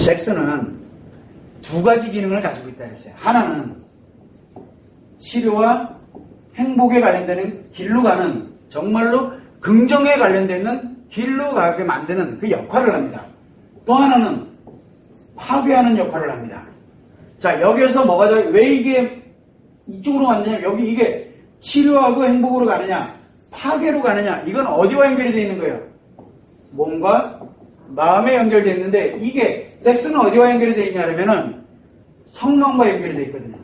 섹스는 두 가지 기능을 가지고 있다 그랬어요. 하나는 치료와 행복에 관련되는 길로 가는 정말로 긍정에 관련되는 길로 가게 만드는 그 역할을 합니다. 또 하나는 파괴하는 역할을 합니다. 자, 여기에서 뭐가, 자- 왜 이게 이쪽으로 갔느냐, 여기 이게 치료하고 행복으로 가느냐, 파괴로 가느냐, 이건 어디와 연결이 되어 있는 거예요? 몸과 마음에 연결되어 있는데, 이게, 섹스는 어디와 연결이 되어 있냐면은, 성령과 연결이 되어 있거든요.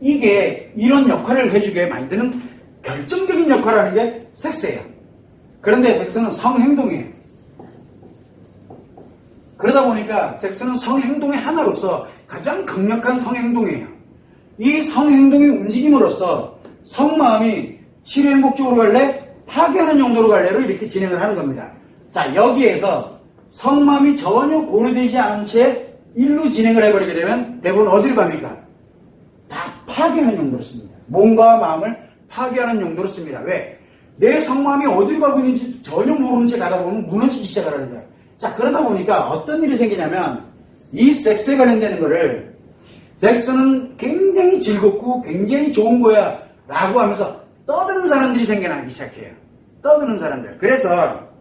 이게 이런 역할을 해주게 만드는 결정적인 역할을 하는 게 섹스예요. 그런데 섹스는 성행동이에요. 그러다 보니까 섹스는 성행동의 하나로서 가장 강력한 성행동이에요. 이 성행동이 움직임으로써 성마음이 치료 행복적으로 갈래? 파괴하는 용도로 갈래로 이렇게 진행을 하는 겁니다. 자, 여기에서 성마음이 전혀 고려되지 않은 채 일로 진행을 해버리게 되면 대부분 어디로 갑니까? 다 파괴하는 용도로 씁니다. 몸과 마음을 파괴하는 용도로 씁니다. 왜? 내 성마음이 어디로 가고 있는지 전혀 모르는 채 가다 보면 무너지기 시작하는 거예요. 자, 그러다 보니까 어떤 일이 생기냐면 이 섹스에 관련되는 거를 섹스는 굉장히 즐겁고 굉장히 좋은 거야 라고 하면서 떠드는 사람들이 생겨나기 시작해요. 떠드는 사람들. 그래서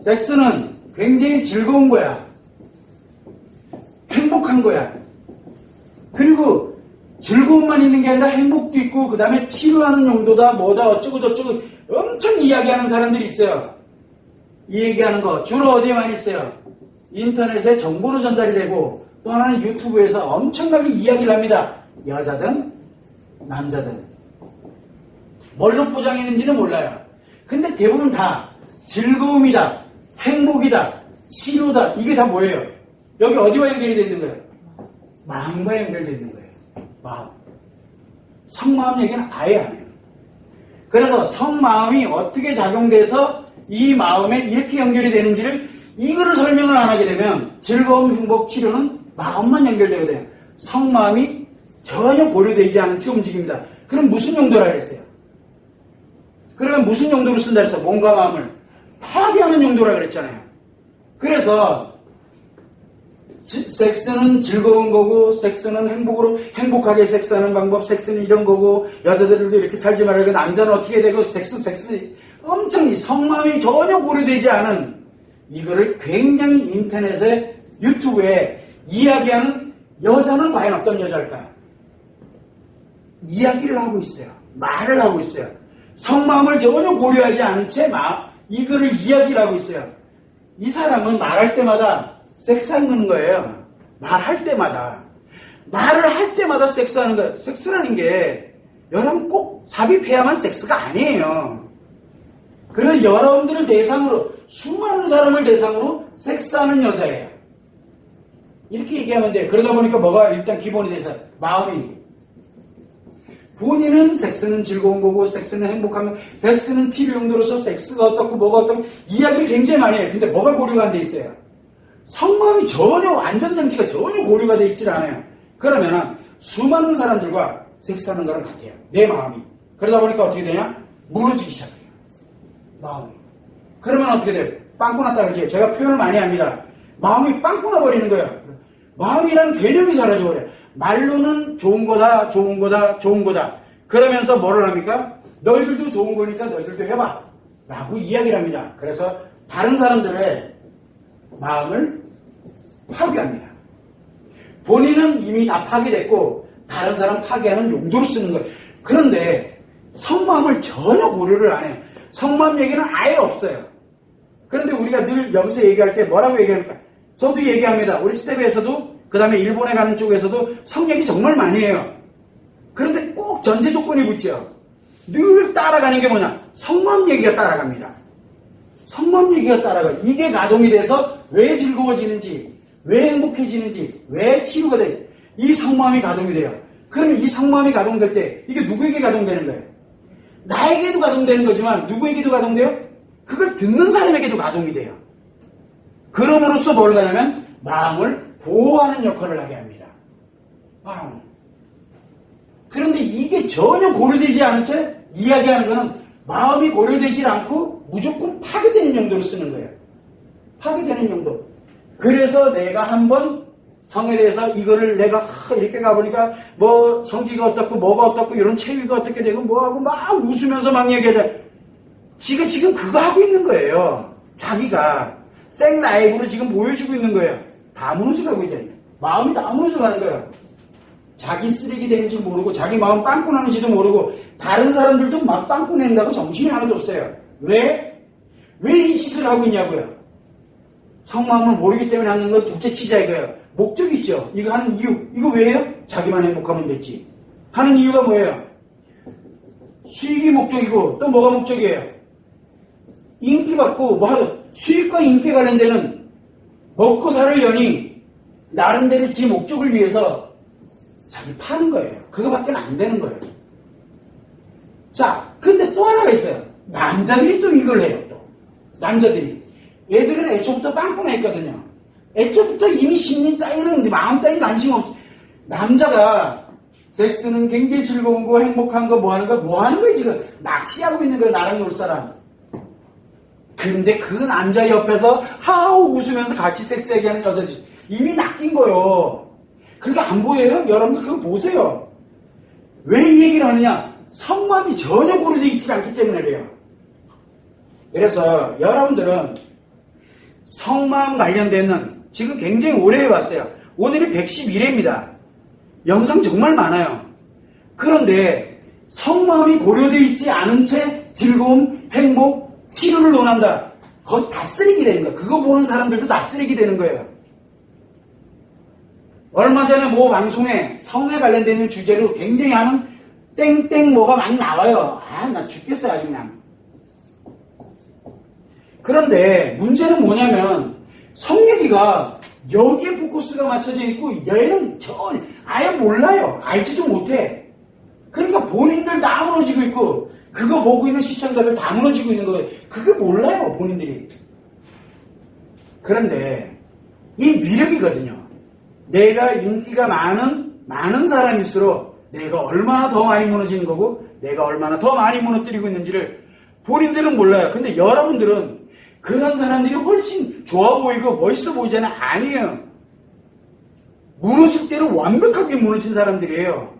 섹스는 굉장히 즐거운 거야. 행복한 거야. 그리고 즐거움만 있는 게 아니라 행복도 있고 그 다음에 치료하는 용도다 뭐다 어쩌고 저쩌고 엄청 이야기하는 사람들이 있어요. 이 얘기하는 거 주로 어디에 많이 있어요? 인터넷에 정보로 전달이 되고 또 하나는 유튜브에서 엄청나게 이야기를 합니다. 여자든 남자든 뭘로 포장했는지는 몰라요. 근데 대부분 다 즐거움이다, 행복이다, 치료다 이게 다 뭐예요? 여기 어디와 연결이 되어 있는 거예요? 마음과 연결되어 있는 거예요. 마음. 성마음 얘기는 아예 안 해요. 그래서 성마음이 어떻게 작용돼서 이 마음에 이렇게 연결이 되는지를 이거를 설명을 안 하게 되면 즐거움, 행복, 치료는 마음만 연결되게 돼요. 성마음이 전혀 고려되지 않은 채 움직입니다. 그럼 무슨 용도라 그랬어요? 그러면 무슨 용도로 쓴다 그랬어? 몸과 마음을 파괴하는 용도라 그랬잖아요. 그래서 지- 섹스는 즐거운 거고 섹스는 행복으로 행복하게 섹스하는 방법 섹스는 이런 거고 여자들도 이렇게 살지 말고 남자는 어떻게 되고 섹스 섹스. 엄청 이 성마음이 전혀 고려되지 않은 이거를 굉장히 인터넷에 유튜브에 이야기하는 여자는 과연 어떤 여자일까? 이야기를 하고 있어요. 말을 하고 있어요. 성마음을 전혀 고려하지 않은 채 마, 이거를 이야기를 하고 있어요 이 사람은 말할 때마다 섹스하는 거예요. 말할 때마다. 말을 할 때마다 섹스하는 거예요. 섹스라는 게 여러분 꼭 삽입해야만 섹스가 아니에요. 그래서 여러분들을 대상으로 수많은 사람을 대상으로 섹스하는 여자예요. 이렇게 얘기하면 돼요. 그러다 보니까 뭐가 일단 기본이 돼서 마음이 본인은 섹스는 즐거운 거고 섹스는 행복한 거 섹스는 치료 용도로서 섹스가 어떻고 뭐가 어떻고 이야기를 굉장히 많이 해요. 근데 뭐가 고려가 안 돼 있어요? 성마음이 전혀 안전장치가 전혀 고려가 돼 있질 않아요. 그러면은 수많은 사람들과 섹스하는 거랑 같아요. 내 마음이. 그러다 보니까 어떻게 되냐? 무너지기 시작해요. 마음이. 그러면 어떻게 돼요? 빵꾸 났다 그러죠. 제가 표현을 많이 합니다. 마음이 빵꾸 나버리는 거예요. 마음이라는 개념이 사라져버려요. 말로는 좋은 거다, 좋은 거다, 좋은 거다. 그러면서 뭐를 합니까? 너희들도 좋은 거니까 너희들도 해봐. 라고 이야기를 합니다. 그래서 다른 사람들의 마음을 파괴합니다. 본인은 이미 다 파괴됐고 다른 사람 파괴하는 용도로 쓰는 거예요. 그런데 성마음을 전혀 고려를 안 해요. 성마음 얘기는 아예 없어요. 그런데 우리가 늘 여기서 얘기할 때 뭐라고 얘기합니까? 저도 얘기합니다. 우리 스텝에서도 그 다음에 일본에 가는 쪽에서도 성 얘기 정말 많이 해요. 그런데 꼭 전제 조건이 붙죠. 늘 따라가는 게 뭐냐? 성마음 얘기가 따라갑니다. 성마음 얘기가 따라가. 이게 가동이 돼서 왜 즐거워지는지, 왜 행복해지는지, 왜 치료가 돼. 이 성마음이 가동이 돼요. 그러면 이 성마음이 가동될 때 이게 누구에게 가동되는 거예요? 나에게도 가동되는 거지만 누구에게도 가동돼요? 그걸 듣는 사람에게도 가동이 돼요. 그럼으로써 뭘 하냐면 마음을 보호하는 역할을 하게 합니다. 마음. 그런데 이게 전혀 고려되지 않은 채 이야기하는 거는 마음이 고려되지 않고 무조건 파괴되는 용도로 쓰는 거예요. 하게 되는 용도. 그래서 내가 한번 성에 대해서 이거를 내가 하, 이렇게 가보니까 뭐 성기가 어떻고 뭐가 어떻고 이런 체위가 어떻게 되고 뭐하고 막 웃으면서 막 얘기해. 지가 지금 그거 하고 있는 거예요. 자기가 생 라이브로 지금 보여주고 있는 거예요. 다 무너져가고 있잖아요. 마음이 다 무너져가는 거예요. 자기 쓰레기 되는지 모르고 자기 마음 빵꾸 나는지도 모르고 다른 사람들도 막 빵꾸 낸다고 정신이 하나도 없어요. 왜? 왜 이 짓을 하고 있냐고요. 성마음을 모르기 때문에 하는 건 둘째 치자 이거예요. 목적 있죠. 이거 하는 이유. 이거 왜요? 자기만 행복하면 됐지. 하는 이유가 뭐예요? 수익이 목적이고 또 뭐가 목적이에요? 인기 받고 뭐 하든 수익과 인기 관련되는 먹고 살 연이 나름대로 지 목적을 위해서 자기 파는 거예요. 그거밖에 안 되는 거예요. 자, 근데 또 하나가 있어요. 남자들이 또 이걸 해요, 또. 남자들이. 얘들은 애초부터 빵꾸나 했거든요. 애초부터 이미 심리 따위는, 마음 따위 관심 없어. 남자가 섹스는 굉장히 즐거운 거, 행복한 거, 뭐 하는 거, 뭐 하는 거야, 지금. 낚시하고 있는 거야, 나랑 놀 사람. 근데 그 남자 옆에서 하우 웃으면서 같이 섹스 얘기하는 여자들 이미 낚인 거요. 그게 안 보여요? 여러분들 그거 보세요. 왜 이 얘기를 하느냐? 성마음이 전혀 고려되어 있지 않기 때문에 그래요. 그래서 여러분들은 성마음 관련되는 지금 굉장히 오래 해왔어요. 오늘이 111회입니다. 영상 정말 많아요. 그런데 성마음이 고려되어 있지 않은 채 즐거움, 행복, 치료를 논한다. 그거 다 쓰레기 되는 거야. 그거 보는 사람들도 다 쓰레기 되는 거예요. 얼마 전에 모 방송에 성에 관련되는 주제로 굉장히 하는 땡땡 뭐가 많이 나와요. 아, 나 죽겠어요, 아주 그냥. 그런데 문제는 뭐냐면 성 얘기가 여기에 포커스가 맞춰져 있고 얘는 저 아예 몰라요. 알지도 못해. 그러니까 본인들 다 무너지고 있고 그거 보고 있는 시청자들 다 무너지고 있는 거예요. 그게 몰라요, 본인들이. 그런데 이 위력이거든요. 내가 인기가 많은 많은 사람일수록 내가 얼마나 더 많이 무너지는 거고 내가 얼마나 더 많이 무너뜨리고 있는지를 본인들은 몰라요. 근데 여러분들은 그런 사람들이 훨씬 좋아 보이고 멋있어 보이잖아요. 아니에요. 무너질 대로 완벽하게 무너진 사람들이에요.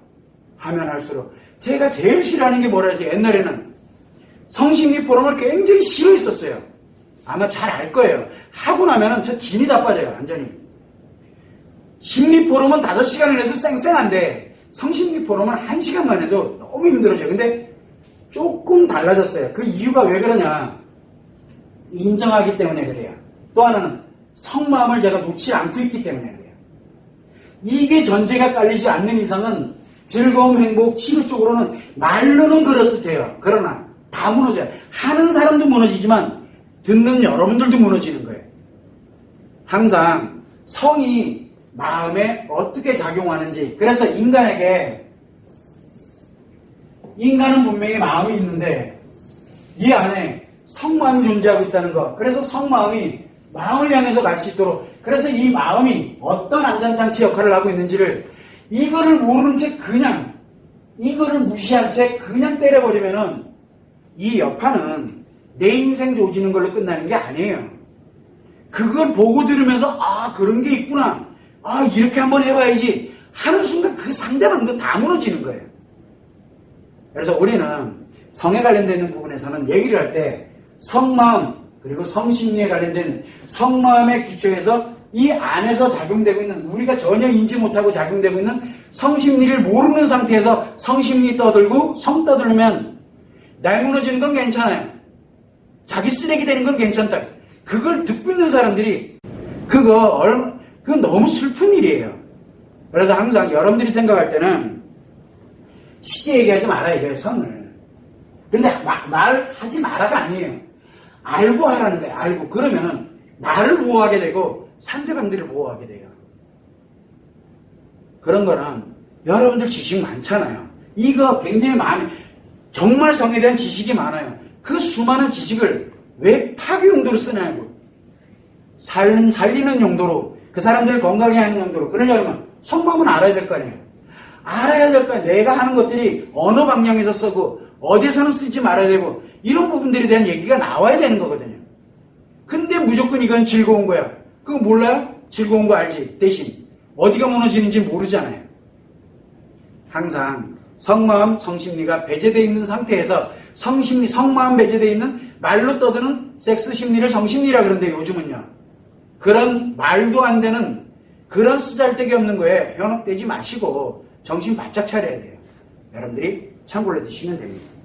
하면 할수록. 제가 제일 싫어하는 게 뭐라 지? 옛날에는 성심리 포럼을 굉장히 싫어했었어요. 아마 잘 알 거예요. 하고 나면은 저 진이 다 빠져요. 완전히. 심리 포럼은 5시간을 해도 쌩쌩한데 성심리 포럼은 1시간만 해도 너무 힘들어져요. 근데 조금 달라졌어요. 그 이유가 왜 그러냐? 인정하기 때문에 그래요. 또 하나는 성마음을 제가 놓지 않고 있기 때문에 그래요. 이게 전제가 깔리지 않는 이상은 즐거움, 행복, 치유 쪽으로는 말로는 그렇듯해요. 그러나 다 무너져요. 하는 사람도 무너지지만 듣는 여러분들도 무너지는 거예요. 항상 성이 마음에 어떻게 작용하는지 그래서 인간에게 인간은 분명히 마음이 있는데 이 안에 성마음이 존재하고 있다는 것. 그래서 성마음이 마음을 향해서 갈 수 있도록 그래서 이 마음이 어떤 안전장치 역할을 하고 있는지를 이거를 모르는 채 그냥 이거를 무시한 채 그냥 때려버리면은 이 여파는 내 인생 조지는 걸로 끝나는 게 아니에요. 그걸 보고 들으면서 아 그런 게 있구나. 아 이렇게 한번 해봐야지 하는 순간 그 상대방도 다 무너지는 거예요. 그래서 우리는 성에 관련되는 부분에서는 얘기를 할 때 성마음 그리고 성심리에 관련된 성마음의 기초에서 이 안에서 작용되고 있는 우리가 전혀 인지 못하고 작용되고 있는 성심리를 모르는 상태에서 성심리 떠들고 성 떠들면 날 무너지는 건 괜찮아요. 자기 쓰레기 되는 건 괜찮다. 그걸 듣고 있는 사람들이 그거 얼마 그거 너무 슬픈 일이에요. 그래서 항상 여러분들이 생각할 때는 쉽게 얘기하지 말아야 돼요, 선을. 근데 마- 말하지 마라가 아니에요. 알고 하라는 거예요, 알고. 그러면은 나를 보호하게 되고 상대방들을 보호하게 돼요. 그런 거는 여러분들 지식 많잖아요. 이거 굉장히 많이, 정말 성에 대한 지식이 많아요. 그 수많은 지식을 왜 파괴 용도로 쓰냐고. 살, 살리는 용도로, 그 사람들을 건강해 하는 용도로. 그러려면 성마음은 알아야 될 거 아니에요. 알아야 될 거 아니에요. 내가 하는 것들이 어느 방향에서 쓰고, 어디서는 쓰지 말아야 되고, 이런 부분들에 대한 얘기가 나와야 되는 거거든요. 근데 무조건 이건 즐거운 거야. 그거 몰라요? 즐거운 거 알지? 대신 어디가 무너지는지 모르잖아요. 항상 성마음, 성심리가 배제되어 있는 상태에서 성심리, 성마음 배제되어 있는 말로 떠드는 섹스 심리를 성심리라 그러는데 요즘은요. 그런 말도 안 되는 그런 쓰잘데기 없는 거에 현혹되지 마시고 정신 바짝 차려야 돼요. 여러분들이 참고로 드시면 됩니다.